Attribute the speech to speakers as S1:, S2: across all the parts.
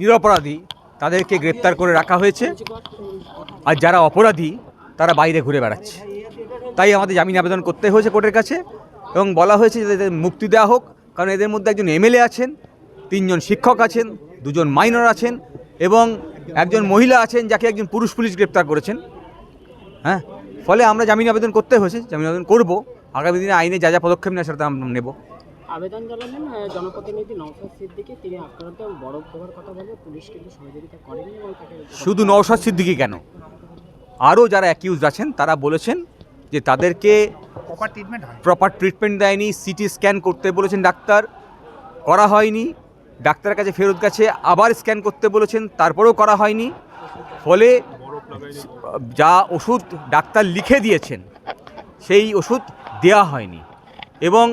S1: নিরপরাধী, তাদেরকে গ্রেপ্তার করে রাখা হয়েছে। আর যারা অপরাধী, তারা বাইরে ঘুরে বেড়াচ্ছে। তাই আমাদের জামিন আবেদন করতে হয়েছে কোর্টের কাছে এবং বলা হয়েছে যে এদের মুক্তি দেওয়া হোক। কারণ এদের মধ্যে একজন এমএলএ আছেন, তিনজন শিক্ষক আছেন, দুজন মাইনর আছেন এবং একজন মহিলা আছেন যাকে একজন পুরুষ পুলিশ গ্রেপ্তার করেছেন। হ্যাঁ ফলে আমরা জামিন আবেদন করতে হয়েছে। জামিন আবেদন করব। আগামী দিনে আইনে যা যা পদক্ষেপ নেওয়া সেটা আমরা নেব।
S2: আবেদন জানালেন জনপ্রতিনিধি নওশাদ সিদ্দিকি। তিনি আক্রান্ত বরফ দেওয়ার কথা বলে পুলিশ কিন্তু সহযোগিতা করেনি এবং তাকে
S1: শুধু নওশাদ সিদ্দিকি কেন? আরও যারা অ্যাকিউজ আছেন তারা বলেছেন যে তাদেরকে
S3: প্রপার ট্রিটমেন্ট হয়
S1: প্রপার ট্রিটমেন্ট দেয়নি সিটি স্ক্যান করতে বলেছেন ডাক্তার করা হয়নি ডাক্তারের কাছে ফেরত গেছে আবার স্ক্যান করতে বলেছেন তারপরেও করা হয়নি। ফলে যা ওষুধ ডাক্তার লিখে দিয়েছেন সেই ওষুধ দেওয়া হয়নি। এবং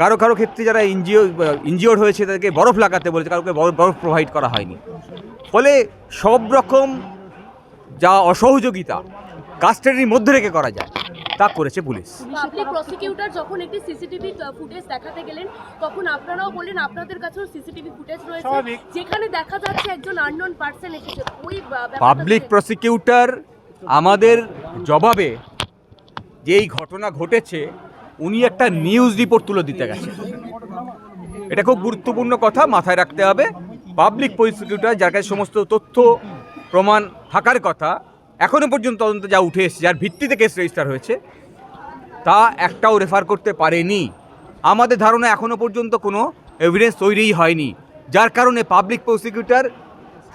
S1: কারও কারও ক্ষেত্রে যারা ইনজিও ইনজিওর হয়েছে তাদেরকে বরফ লাগাতে বলেছে কারোকে বরফ বরফ প্রোভাইড করা হয়নি। ফলে সব রকম যা অসহযোগিতা কাস্টাডির মধ্যে রেখে করা যায় তা করেছে পুলিশ।
S4: পাবলিক প্রসিকিউটর যখন একটি সিসিটিভি ফুটেজ দেখাতে গেলেন তখন আপনারাও বললেন আপনাদের কাছেও সিসিটিভি ফুটেজ রয়েছে। যেখানে দেখা যাচ্ছে একজন আননোন পার্সন এসেছে। ওই
S1: পাবলিক প্রসিকিউটর আমাদের জবাবে যেই ঘটনা ঘটেছে উনি একটা নিউজ রিপোর্ট তুলে দিতে গেছে এটা খুব গুরুত্বপূর্ণ কথা মাথায় রাখতে হবে। পাবলিক প্রসিকিউটর যার কাছে সমস্ত তথ্য, প্রমাণ থাকার কথা এখনও পর্যন্ত তদন্ত যা উঠে এসেছে, যার ভিত্তিতে কেস রেজিস্টার হয়েছে, তা একটাও রেফার করতে পারেনি। আমাদের ধারণা এখনও পর্যন্ত কোনো এভিডেন্স তৈরিই হয়নি। যার কারণে পাবলিক প্রসিকিউটর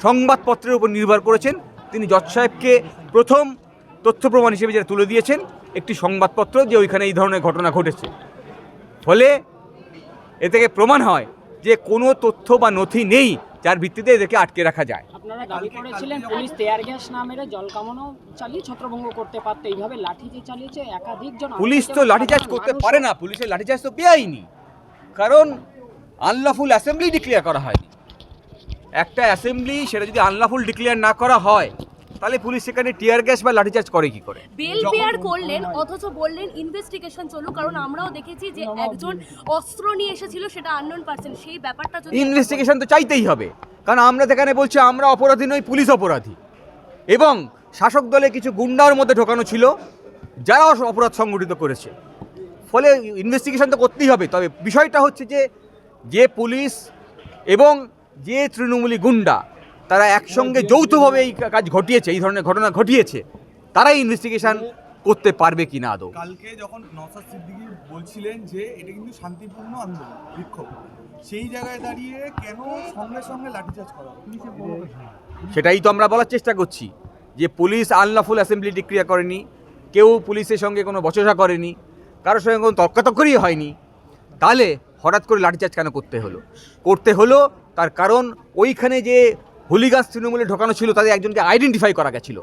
S1: সংবাদপত্রের উপর নির্ভর করেছেন। তিনি জজ সাহেবকে প্রথম তথ্য প্রমাণ হিসেবে যেটা তুলে দিয়েছেন একটি সংবাদপত্র যে ওইখানে এই ধরনের ঘটনা ঘটেছে। ফলে এ থেকে প্রমাণ হয় যে কোনো তথ্য বা নথি নেই যার ভিত্তিতে এদেরকে আটকে রাখা যায়।
S2: আপনারা দাবি করেছিলেন পুলিশ গ্যাস না মেরে জল কামানো চালিয়ে ছত্রভঙ্গ করতে পারতো। এইভাবে চালিয়েছে একাধিক জন
S1: পুলিশ তো লাঠিচার্জ করতে পারে না পুলিশের লাঠিচার্জ তো পেয়াইনি। কারণ আনলাফুল অ্যাসেম্বলি ডিক্লেয়ার করা হয়নি। একটা অ্যাসেম্বলি সেটা যদি আনলাফুল ডিক্লেয়ার না করা হয় তাহলে পুলিশ সেখানে টিয়ার গ্যাস বা লাঠিচার্জ করে কি করে?
S4: বেল পেয়ার করলেন অথচ বললেন ইনভেস্টিগেশন চলুক কারণ আমরাও দেখেছি যে একজন অস্ত্র নিয়ে এসেছিল সেটা আননোন পার্সন সেই ব্যাপারটা যদি
S1: ইনভেস্টিগেশন তো চাইতেই হবে কারণ আমরা তো এখানে বলছি আমরা অপরাধী নই পুলিশ অপরাধী। এবং শাসক দলে কিছু গুন্ডার মধ্যে ঢোকানো ছিল যারা অপরাধ সংগঠিত করেছে। ফলে ইনভেস্টিগেশন তো করতেই হবে তবে বিষয়টা হচ্ছে যে যে পুলিশ এবং যে তৃণমূলী গুন্ডা তারা একসঙ্গে যৌথভাবে এই কাজ ঘটিয়েছে এই ধরনের ঘটনা ঘটিয়েছে। তারাই ইনভেস্টিগেশন করতে পারবে কি না আদৌ?
S5: কালকে যখন নসাদ সিদ্দিকী বলছিলেন যে এটা কিন্তু শান্তিপূর্ণ আন্দোলন বিক্ষোভ সেই জায়গায় দাঁড়িয়ে কেন সঙ্গে সঙ্গে লাঠিচার্জ করা
S1: সেটাই তো আমরা বলার চেষ্টা করছি যে পুলিশ আনলাফুল অ্যাসেম্বলি ডিক্রিয়া করেনি কেউ পুলিশের সঙ্গে কোনো বচসা করেনি কারোর সঙ্গে কোনো তর্কাতর্কই হয়নি। তাহলে হঠাৎ করে লাঠিচার্জ কেন করতে হলো? করতে হলো তার কারণ ওইখানে যে হুলিগাস তৃণমূলে ঢোকানো ছিল তাদের একজনকে আইডেন্টিফাই করা গেছিল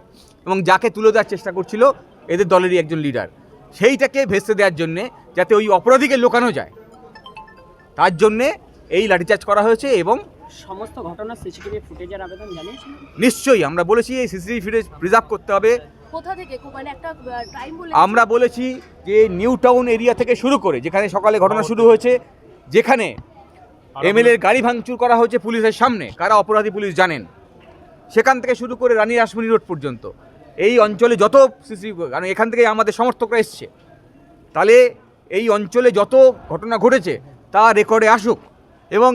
S1: এবং যাকে তুলে দেওয়ার চেষ্টা করছিল এদের দলেরই একজন লিডার সেইটাকে ভেস্তে দেওয়ার জন্যে যাতে ওই অপরাধীকে লুকানো যায়। তার জন্যে এই লাঠিচার্জ করা হয়েছে এবং
S2: সমস্ত ঘটনা সিসিটিভি ফুটেজের আবেদন জানিয়েছিলেন
S1: নিশ্চয়ই আমরা বলেছি এই সিসিটিভি ফুটেজ প্রিজার্ভ করতে হবে।
S4: কোথা থেকে? মানে একটা টাইম বলে
S1: আমরা বলেছি যে নিউ টাউন এরিয়া থেকে শুরু করে যেখানে সকালে ঘটনা শুরু হয়েছে যেখানে এমএলএর গাড়ি ভাঙচুর করা হয়েছে পুলিশের সামনে। কারা অপরাধী পুলিশ জানেন? সেখান থেকে শুরু করে রানী রাসমণি রোড পর্যন্ত। এই অঞ্চলে যত সিসি কারণ এখান থেকে আমাদের সমর্থকরা এসছে। তাহলে এই অঞ্চলে যত ঘটনা ঘটেছে তা রেকর্ডে আসুক এবং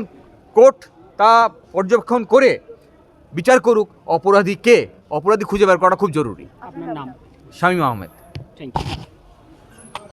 S1: কোর্ট তা পর্যবেক্ষণ করে বিচার করুক অপরাধী কে। অপরাধী খুঁজে বের করা খুব জরুরি।
S2: আপনার নাম?
S1: শামীম আহমেদ।
S2: Thank you